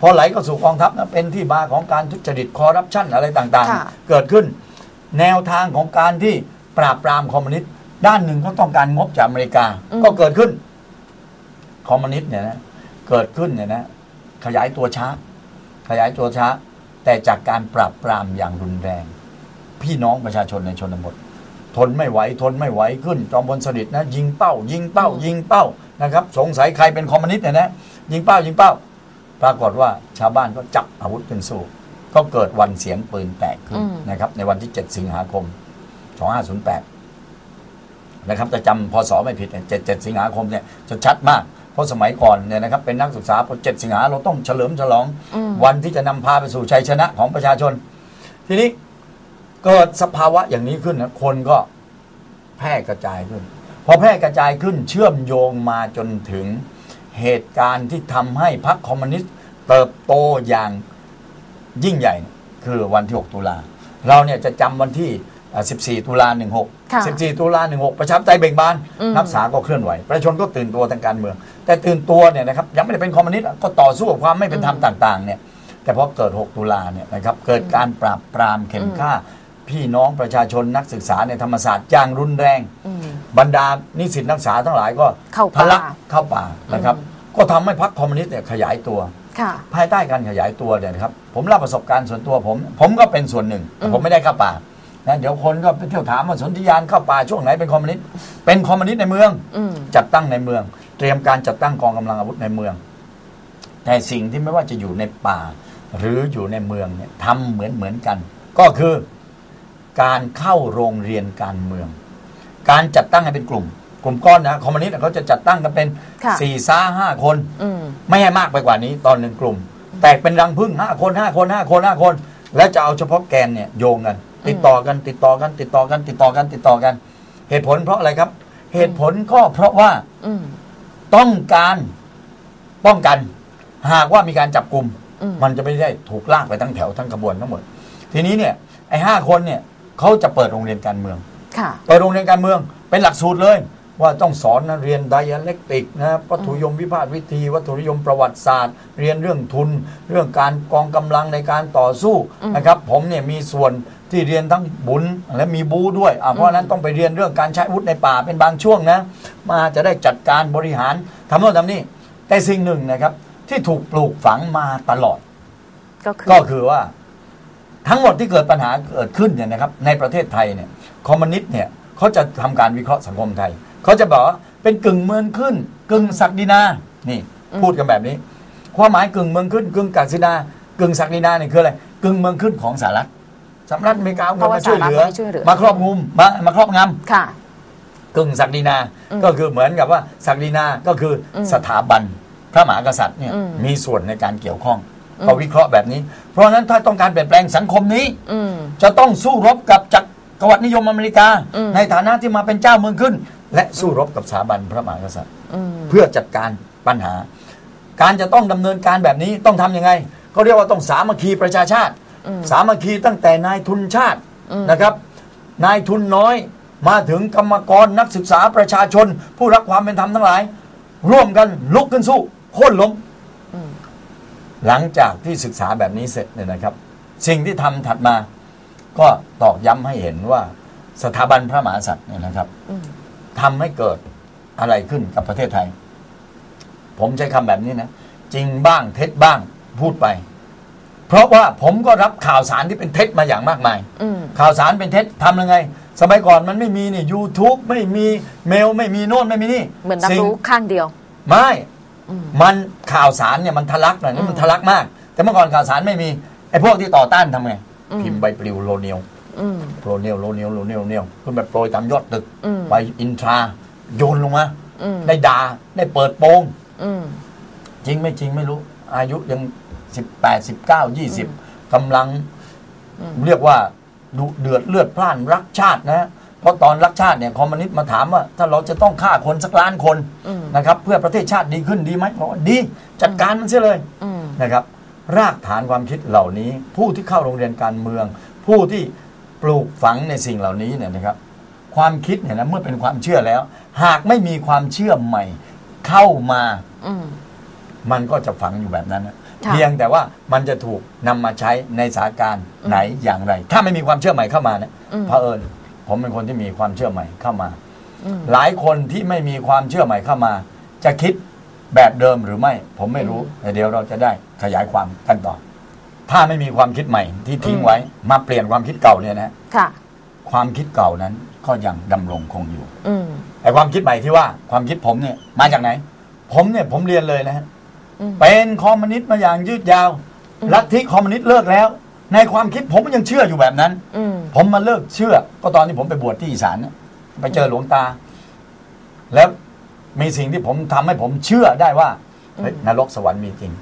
พอไหลก็สู่กองทัพนะเป็นที่มาของการทุจริตคอร์รัปชันอะไรต่างค่ะ ๆ เกิดขึ้น แนวทางของการที่ปราบปรามคอมมิวนิสต์ด้านหนึ่งก็ต้องการงบจากอเมริกาก็เกิดขึ้น คอมมิวนิสต์เนี่ยนะเกิดขึ้นเนี่ยนะขยายตัวช้า ขยายตัวช้า แต่จากการปราบปรามอย่างรุนแรง พี่น้องประชาชนในชนบท ทนไม่ไหวทนไม่ไหวขึ้น จอมพลสฤษดิ์นะยิงเป้า ยิงเป้า ยิงเป้านะครับ สงสัยใครเป็นคอมมิวนิสต์เนี่ยนะยิงเป้ายิงเป้า ปรากฏว่าชาวบ้านก็จับอาวุธขึ้นสู้ ก็เกิดวันเสียงปืนแตกขึ้นอืมนะครับ ในวันที่ 7 สิงหาคม 2508 นะครับจะจำพศไม่ผิดเนี่ย7 7สิงหาคมเนี่ยจะชัดมากเพราะสมัยก่อนเนี่ยนะครับเป็นนักศึกษาพอ7สิงหาเราต้องเฉลิมฉลองอืมวันที่จะนำพาไปสู่ชัยชนะของประชาชน ทีนี้เกิดสภาวะอย่างนี้ขึ้นนะคนก็แพร่กระจายขึ้น พอแพร่กระจายขึ้นเชื่อมโยงมาจนถึง เหตุการณ์ที่ทำให้พรรคคอมมิวนิสต์เติบโตอย่างยิ่งใหญ่ คือวันที่ 6 ตุลา เราเนี่ยจะจำวันที่อ่า14 ตุลาค่ะ16 14 ตุลา 16 ประชาธิปไตยเบ่งบาน อืม นักศึกษาก็เคลื่อนไหว ประชาชนก็ตื่นตัวทางการเมือง แต่ตื่นตัวเนี่ยนะครับยังไม่ได้เป็นคอมมิวนิสต์ก็ต่อสู้กับความไม่เป็นธรรมต่าง ๆ เนี่ย แต่พอเกิด 6 ตุลาเนี่ยนะครับเกิดการปราบปรามเข็นฆ่า พี่น้องประชาชนนักศึกษาในธรรมศาสตร์อย่างรุนแรง อืม บรรดานิสิตนักศึกษาทั้งหลายก็เข้าทะป่าลักเข้าป่านะครับ ก็ทำให้พรรคคอมมิวนิสต์เนี่ยขยายตัว ค่ะ ภายใต้การขยายตัวเนี่ยนะครับ ผมเล่าประสบการณ์ส่วนตัวผม ผมก็เป็นส่วนหนึ่งแต่ผมไม่ได้เข้าป่านะเดี๋ยวคนก็ไปเที่ยวถามว่าสนธิยานเข้าป่าช่วงไหนเป็นคอมมิวนิสต์เป็นคอมมิวนิสต์ในเมือง อืม จัดตั้งในเมือง เตรียมการจัดตั้งกองกำลังอาวุธในเมือง แต่สิ่งที่ไม่ว่าจะอยู่ในป่า หรืออยู่ในเมืองเนี่ยทำเหมือนเหมือนกัน ก็คือการเข้าโรงเรียนการเมือง การจัดตั้งให้เป็นกลุ่ม กลุ่มก้อนนะคอมมิวนิสต์เขาจะจัดตั้งกันเป็นค่ะสี่ซ่าห้าคน อืม ไม่ให้มากไปกว่านี้ตอนหนึ่งกลุ่ม แตกเป็นรังพึ่งห้าคนห้าคนห้าคนห้าคน แล้วจะเอาเฉพาะแกนเนี่ยโยงกัน ติดต่อกันติดต่อกัน ติดต่อกันติดต่อกันติดต่อกัน เหตุผลเพราะอะไรครับ เหตุผลก็เพราะว่าอืม ต้องการป้องกัน หากว่ามีการจับกลุ่ม อืม มันจะไม่ได้ถูกลากไปทั้งแถวทั้งขบวนทั้งหมด ทีนี้เนี่ยไอ้ห้าคนเนี่ยเขาจะเปิดโรงเรียนการเมือง ค่ะเปิดโรงเรียนการเมืองเป็นหลักสูตรเลย ว่าต้องสอนนะเรียนไดอะเล็กติกนะวัตถุนิยมวิพากษ์วิธี วัตถุนิยมประวัติศาสตร์ เรียนเรื่องทุน เรื่องการกองกำลังในการต่อสู้อืมนะครับ ผมเนี่ยมีส่วนที่เรียนทั้งบุญและมีบูด้วยอะเพราะฉะนั้นต้องไปเรียนเรื่องการใช้อาวุธในป่าเป็นบางช่วงนะมาจะได้จัดการบริหารทำโน่นทำนี่แต่สิ่งหนึ่งนะครับ ที่ถูกปลูกฝังมาตลอด ก็คือก็คือว่า ทั้งหมดที่เกิดปัญหาเกิดขึ้นเนี่ยนะครับในประเทศไทยเนี่ยคอมมิวนิสต์เนี่ยเขาจะทำการวิเคราะห์สังคมไทยเขาจะบอกว่าเป็นกึ่งเมืองขึ้น กึ่งศักดินานี่อืมพูดกันแบบนี้ ความหมายกึ่งเมืองขึ้น กึ่งศักดินากึ่งศักดินาเนี่ยคืออะไรกึ่งเมืองขึ้นของสหรัฐสหรัฐอเมริกาเอาเพเงินราะว่ามาช่วยเหลือสหรัฐไม่ช่วยเหลือมาครอบงำมามาครอบงำค่ะกึ่งศักดินาอืมก็คือเหมือนกับว่าศักดินา ก็คืออมสถาบันพระมหากษัตริย์เนี่ยอืมมีส่วนในการเกี่ยวข้องอืม เขาวิเคราะห์แบบนี้ เพราะฉะนั้นถ้าต้องการเปลี่ยนแปลงสังคมนี้อืมจะต้องสู้รบกับจักรวรรดินิยมอเมริกาอืมในฐานะที่มาเป็นเจ้าเมืองขึ้น และสู้รบกับสถาบันพระมหากษัตริย์อืมเพื่อจัดการปัญหา การจะต้องดำเนินการแบบนี้ต้องทำยังไงเขาเรียกว่าต้องสามัคคีประชาชาติอืมสามัคคีตั้งแต่นายทุนชาติอืมนะครับ นายทุนน้อยมาถึงกรรมกรนักศึกษาประชาชน ผู้รักความเป็นธรรมทั้งหลาย ร่วมกันลุกขึ้นสู้โค่นล้มอืม หลังจากที่ศึกษาแบบนี้เสร็จเนี่ยนะครับ สิ่งที่ทำถัดมาก็ตอกย้ำให้เห็นว่าสถาบันพระมหากษัตริย์เนี่ยนะครับอืมทำให้เกิดอะไรขึ้นกับประเทศไทย ผมใช้คำแบบนี้นะ จริงบ้างเท็จบ้างพูดไป เพราะว่าผมก็รับข่าวสารที่เป็นเท็จมาอย่างมากมายอืมข่าวสารเป็นเท็จทำยังไง สมัยก่อนมันไม่มีนี่ YouTube ไม่มีเมลไม่มีโน่นไม่มีนี่ เหมือนรับสิ่งรู้ข้างเดียว ไม่อื มมันข่าวสารเนี่ยมันทะลักหน่อยนี่มันทะลักมาก แต่เมื่อก่อนข่าวสารไม่มีไอ้พวกที่ต่อต้านทำไงอืมพิมพ์ใบปลิวโลเนียวอืมโลเนียวโลเนียวโลเนียวเนียวขึ้นแบบโปรยตามยอดตึกอืมไปอินทราโยนลงมาอืมได้ด่าได้เปิดโปงอืมจริงไม่จริงไม่รู้ อายุยัง18 19 20กำลังอืมเรียกว่าดุเดือดเลือดพล่านรักชาตินะ เพราะตอนรักชาติเนี่ยคอมมิวนิสต์มาถามว่า ถ้าเราจะต้องฆ่าคนสักล้านคนอืมนะครับเพื่อประเทศชาติดีขึ้นดีไหมบอกว่าดีจัดการมันเสียเลยอืมนะครับ รากฐานความคิดเหล่านี้ ผู้ที่เข้าโรงเรียนการเมือง ผู้ที่ปลูกฝังในสิ่งเหล่านี้เนี่ยนะครับ ความคิดเนี่ยนะเมื่อเป็นความเชื่อแล้ว หากไม่มีความเชื่อใหม่เข้ามาอืมมันก็จะฝังอยู่แบบนั้นนะค่ะเพียงแต่ว่ามันจะถูกนำมาใช้ในสถานการณ์ไหนอย่างไร ถ้าไม่มีความเชื่อใหม่เข้ามาเนี่ยอืมเผอิญ ผมเป็นคนที่มีความเชื่อใหม่เข้ามาอืมหลายคนที่ไม่มีความเชื่อใหม่เข้ามา จะคิดแบบเดิมหรือไม่ ผมไม่รู้แต่เดี๋ยวเราจะได้ขยายความกันต่อ ถ้าไม่มีความคิดใหม่ที่ทิ้งไว้ มาเปลี่ยนความคิดเก่าเนี่ยนะค่ะ ความคิดเก่านั้นก็ยังดำรงคงอยู่อืมแต่ความคิดใหม่ที่ว่าความคิดผมเนี่ยมาจากไหน ผมเนี่ยผมเรียนเลยนะฮะอืม เป็นคอมมิวนิสต์มาอย่างยืดยาวอืมลัทธิคอมมิวนิสต์เลิกแล้ว ในความคิดผมยังเชื่ออยู่แบบนั้น อืม ผมมาเลิกเชื่อ ก็ตอนที่ผมไปบวชที่อีสานเนี่ยไปเจอหลวงตา แล้วมีสิ่งที่ผมทำให้ผมเชื่อได้ว่าเฮ้ยนรกสวรรค์มีจริง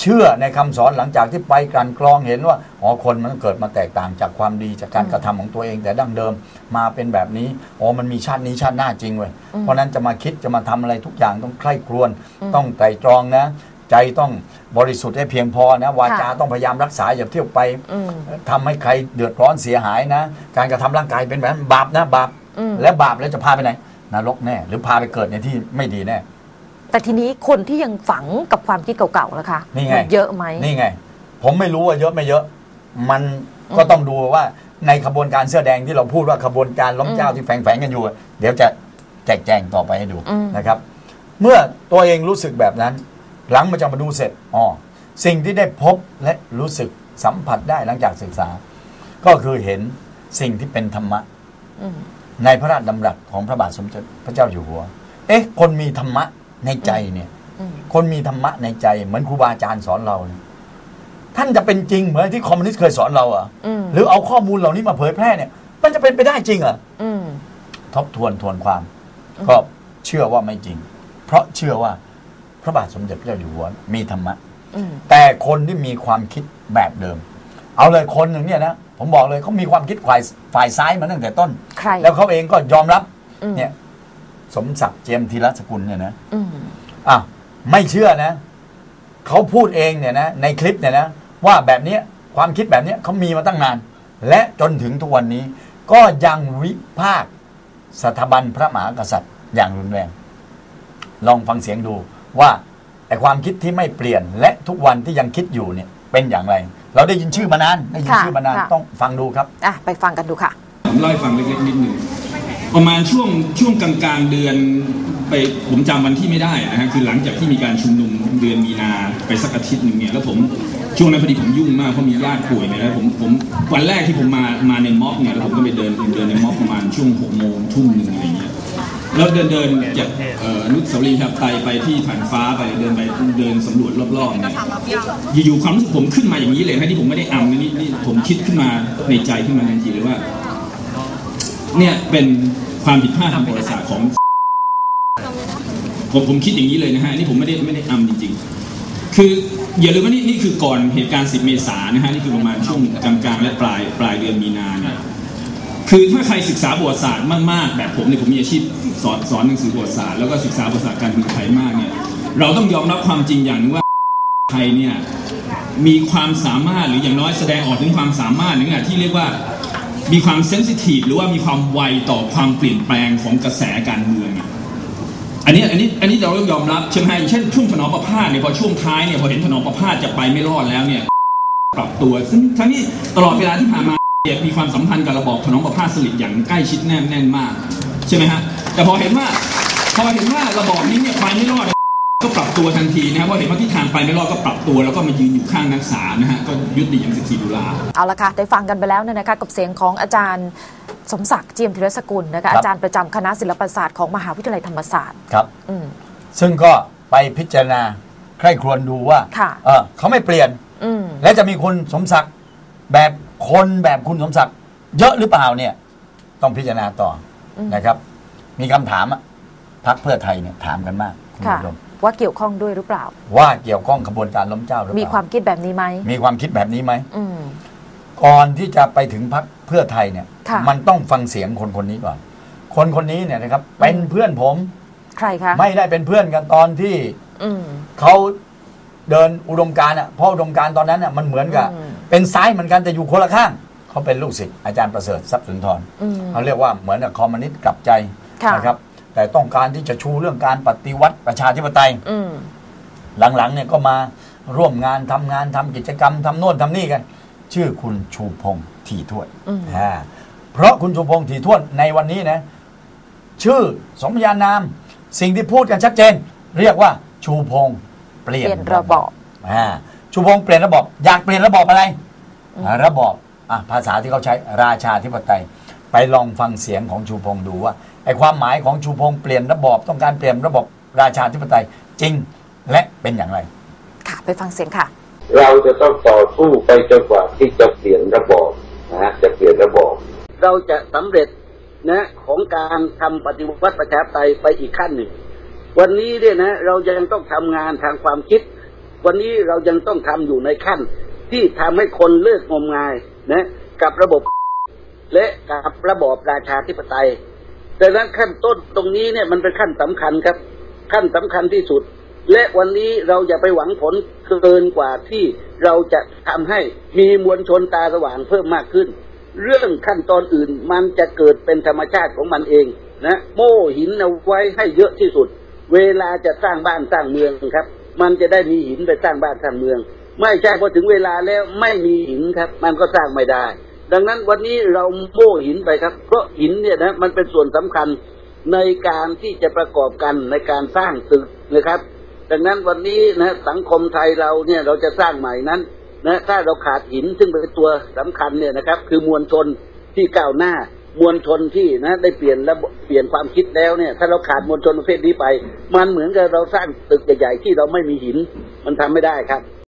เชื่อในคำสอนหลังจากที่ไปกลันกรองเห็นว่าอ๋อคนมันเกิดมาแตกต่างจากความดีจากการอืมกระทำของตัวเองแต่ดั้งเดิมมาเป็นแบบนี้อ๋อมันมีชาตินี้ชาติหน้าจริงเว้ยอืมเพราะฉะนั้นจะมาคิดจะมาทำอะไรทุกอย่างต้องใคร่ครวญอืมต้องไตร่ตรองนะ ใจต้องบริสุทธิ์ให้เพียงพอนะวาจาค่ะต้องพยายามรักษาอย่าเที่ยวไปอืมทำให้ใครเดือดร้อนเสียหายนะ การกระทำร่างกายเป็นแบบนั้นบาปนะบาปอืมและบาปแล้วจะพาไปไหนนรกแน่ หรือพาไปเกิดในที่ไม่ดีแน่แต่ทีนี้คนที่ยังฝังกับความคิดเก่าๆล่ะคะนี่ไงเยอะไหมนี่ไง ผมไม่รู้ว่าเยอะไม่เยอะ มันก็ต้องดูว่าในขบวนการเสื้อแดงที่เราพูดว่าขบวนการล้มเจ้าอืมที่แฝงๆกันอยู่อะเดี๋ยวจะแจกแจงต่อไปให้ดูอืมนะครับ เมื่อตัวเองรู้สึกแบบนั้น หลังมาจากมาดูเสร็จอ๋อสิ่งที่ได้พบและรู้สึกสัมผัสได้หลังจากศึกษา ก็คือเห็นสิ่งที่เป็นธรรมะอืมในพระราชดำรัสของพระบาทสมเด็จพระเจ้าอยู่หัว เอ๊ะ คนมีธรรมะในใจเนี่ยอืมคนมีธรรมะในใจ เหมือนครูบาอาจารย์สอนเราเนี่ยท่านจะเป็นจริงเหมือนที่คอมมิวนิสต์เคยสอนเราเหรออืมหรือเอาข้อมูลเหล่านี้มาเผยแพร่เนี่ย มันจะเป็นไปได้จริงเหรออืมทบทวนทวนความอืมก็เชื่อว่าไม่จริง เพราะเชื่อว่า พระบาทสมเด็จพระเจ้าอยู่หัวมีธรรมะอืมแต่คนที่มีความคิดแบบเดิม เอาเลยคนหนึ่งเนี่ยนะผมบอกเลยเขามีความคิดฝ่ายฝ่ายซ้ายมาตั้งแต่ต้นใครแล้วเขาเองก็ยอมรับอืมเนี่ย สมศักดิ์เจียมธีรสกุลเนี่ยนะอืมอะไม่เชื่อนะเขาพูดเองเนี่ยนะในคลิปเนี่ยนะว่าแบบเนี้ยความคิดแบบเนี้ยเขามีมาตั้งนาน และจนถึงทุกวันนี้ ก็ยังวิพากษ์สถาบันพระมหากษัตริย์อย่างรุนแรง ลองฟังเสียงดู ว่าไอความคิดที่ไม่เปลี่ยนและทุกวันที่ยังคิดอยู่เนี่ยเป็นอย่างไร เราได้ยินชื่อมานานได้ยินค่ะชื่อมานานค่ะ ต้องฟังดูครับ อะไปฟังกันดูค่ะ ผมเล่าให้ฟังเล็กๆนิดหนึ่งประมาณช่วงช่วงกลางๆเดือนไปผมจำวันที่ไม่ได้นะฮะคือหลังจากที่มีการชุมนุมเดือนมีนาไปสักอาทิตย์หนึ่งเนี่ยแล้วผมช่วงนั้นพอดีผมยุ่งมากเพราะมีญาติป่วยเนี่ยแล้วผมผมวันแรกที่ผมมามาในม็อบเนี่ยแล้วผมก็ไปเดินเดินในม็อบประมาณช่วงหกโมงทุ่มหนึ่งอะไรเงี้ย แล้วเดินเดินจากเอ่ออนุสาวรีย์ครับไตไปที่ผ่านฟ้าไปเดินไปเดินสำรวจรอบๆเนี่ยอยู่ๆความรู้สึกผมขึ้นมาอย่างนี้เลยนะที่ผมไม่ได้อำนะนี่นี่ผมคิดขึ้นมาในใจขึ้นมาทันทีเลยว่า เนี่ยเป็นความผิดพลาดทางประวัติศาสตร์ของ ผมผมคิดอย่างนี้เลยนะฮะอันนี่ผมไม่ได้ไม่ได้อำจริง ๆ คืออย่าลืมว่านี่นี่คือก่อนเหตุการณ์ 10 เมษายนนะฮะนี่คือประมาณช่วงกลางๆและปลายปลายเดือนมีนาเนี่ย คือถ้าใครศึกษาประวัติศาสตร์มากๆ แบบผมเนี่ยผมมีอาชีพสอนสอนหนังสือประวัติศาสตร์แล้วก็ศึกษาประวัติศาสตร์การเมืองไทยมากเนี่ยเราต้องยอมรับความจริงอย่างนึงว่าไทยเนี่ยมีความสามารถหรืออย่างน้อยแสดงออกถึงความสามารถหนึ่งอะที่เรียกว่ามีความเซนซิทีฟหรือว่ามีความไวต่อความเปลี่ยนแปลงของกระแสการเมืองอันนี้อันนี้อันนี้เราต้องยอมรับใช่ไหมอย่างเช่นช่วงถนอมประพาสเนี่ยพอช่วงท้ายเนี่ยพอเห็นถนอมประพาสจะไปไม่รอดแล้วเนี่ยปรับตัวซึ่งทั้งนี้ตลอดเวลาที่ผ่านมา เนี่ยมีความสัมพันธ์กับระบอบถนอมประพาสสลิดอย่างใกล้ชิดแน่นแน่นมาก ใช่ไหมฮะ แต่พอเห็นว่าพอเห็นว่าระบอบนี้เนี่ยไปไม่รอดก็ปรับตัวทันทีนะครับเพราะเห็นว่าทิศทางไปไม่รอดก็ปรับตัวแล้วก็มายืนอยู่ข้างนักศึกษานะฮะก็ยุติอย่าง14ตุลาเอาละค่ะได้ฟังกันไปแล้วเนี่ยนะคะกับเสียงของอาจารย์สมศักดิ์เจียมธีรสกุลนะคะครับอาจารย์ประจำคณะศิลปศาสตร์ของมหาวิทยาลัยธรรมศาสตร์ครับอืมซึ่งก็ไปพิจารณาใคร่ครวญดูว่าค่ะเออเขาไม่เปลี่ยนอืมและจะมีคุณสมศักดิ์แบบ คนแบบคุณสมศักดิ์เยอะหรือเปล่าเนี่ย ต้องพิจารณาต่ออม นะครับ มีคำถามอะพักเพื่อไทยเนี่ยถามกันมากคุณค่ะ ผู้ชมว่าเกี่ยวข้องด้วยหรือเปล่า ว่าเกี่ยวข้องขบวนการล้มเจ้าหรือเปมีล่าความคิดแบบนี้ไหมมีความคิดแบบนี้ไหม อืม ก่อนที่จะไปถึงพักเพื่อไทยเนี่ย ค่ะ มันต้องฟังเสียงคนคนนี้ก่อน คนคนนี้เนี่ยนะครับ เป็นเพื่อนผมใครคะไม่ได้เป็นเพื่อนกันตอนที่อืม เขาเดินอุดมการณ์อะเพราะอุดมการณ์ตอนนั้นอะมันเหมือนกับ อืม เป็นซ้ายเหมือนกันแต่อยู่คนละข้างเขาเป็นลูกศิษย์อาจารย์ประเสริฐทรัพย์สุนทรอืม เขาเรียกว่าเหมือนกับคอมมิวนิสต์กลับใจค่ะ นะครับ แต่ต้องการที่จะชูเรื่องการปฏิวัติประชาธิปไตย อืม หลังๆเนี่ยก็มาร่วมงานทำงานทำกิจกรรมทำโน่นทำนี่กัน ชื่อคุณชูพงษ์ทีทวดอืม อ่าเพราะคุณชูพงษ์ทีทวดในวันนี้นะ ชื่อสมญานาม สิ่งที่พูดกันชัดเจน เรียกว่าชูพงษ์เปลี่ยนเปลี่ยนระบอบ อ่า ชูพงษ์เปลี่ยนระบอบอยากเปลี่ยนระบอบอะไรอ่าระบอบอะภาษาที่เขาใช้ราชาธิปไตย ไปลองฟังเสียงของชูพงษ์ดูว่าไอความหมายของชูพงษ์เปลี่ยนระบอบต้องการเปลี่ยนระบบราชาธิปไตยจริงและเป็นอย่างไร ค่ะไปฟังเสียงค่ะ เราจะต้องต่อสู้ไปจนกว่าที่จะเปลี่ยนระบอบนะฮะจะเปลี่ยนระบอบเราจะสำเร็จนะของการทำปฏิวัติประชาธิปไตยไปอีกขั้นหนึ่ง วันนี้เนี่ยนะเรายังต้องทำงานทางความคิด วันนี้เรายังต้องทำอยู่ในขั้น ที่ทำให้คนเลิกงมงายนะกับระบบ และกับระบอบราชาธิปไตยดังนั้นขั้นต้นตรงนี้เนี่ยมันเป็นขั้นสำคัญครับ ขั้นสำคัญที่สุด และวันนี้เราอย่าไปหวังผลเกินกว่าที่เราจะทำให้มีมวลชนตาสว่างเพิ่มมากขึ้น เรื่องขั้นตอนอื่นมันจะเกิดเป็นธรรมชาติของมันเองนะโม่หินเอาไว้ให้เยอะที่สุด เวลาจะสร้างบ้านสร้างเมืองครับ มันจะได้มีหินไปสร้างบ้านสร้างเมือง ไม่ใช่พอถึงเวลาแล้วไม่มีหินครับ มันก็สร้างไม่ได้ ดังนั้นวันนี้เราโม่หินไปครับ เพราะหินเนี่ยนะมันเป็นส่วนสำคัญในการที่จะประกอบกันในการสร้างตึกนะครับ ดังนั้นวันนี้นะสังคมไทยเราเนี่ยเราจะสร้างใหม่นั้นนะถ้าเราขาดหินซึ่งเป็นตัวสำคัญเนี่ยนะครับ คือมวลชนที่ก้าวหน้า มวลชนที่นะได้เปลี่ยนระเปลี่ยนความคิดแล้วเนี่ย ถ้าเราขาดมวลชนประเภทนี้ไป มันเหมือนกับเราสร้างตึกใหญ่ๆที่เราไม่มีหิน มันทำไม่ได้ครับ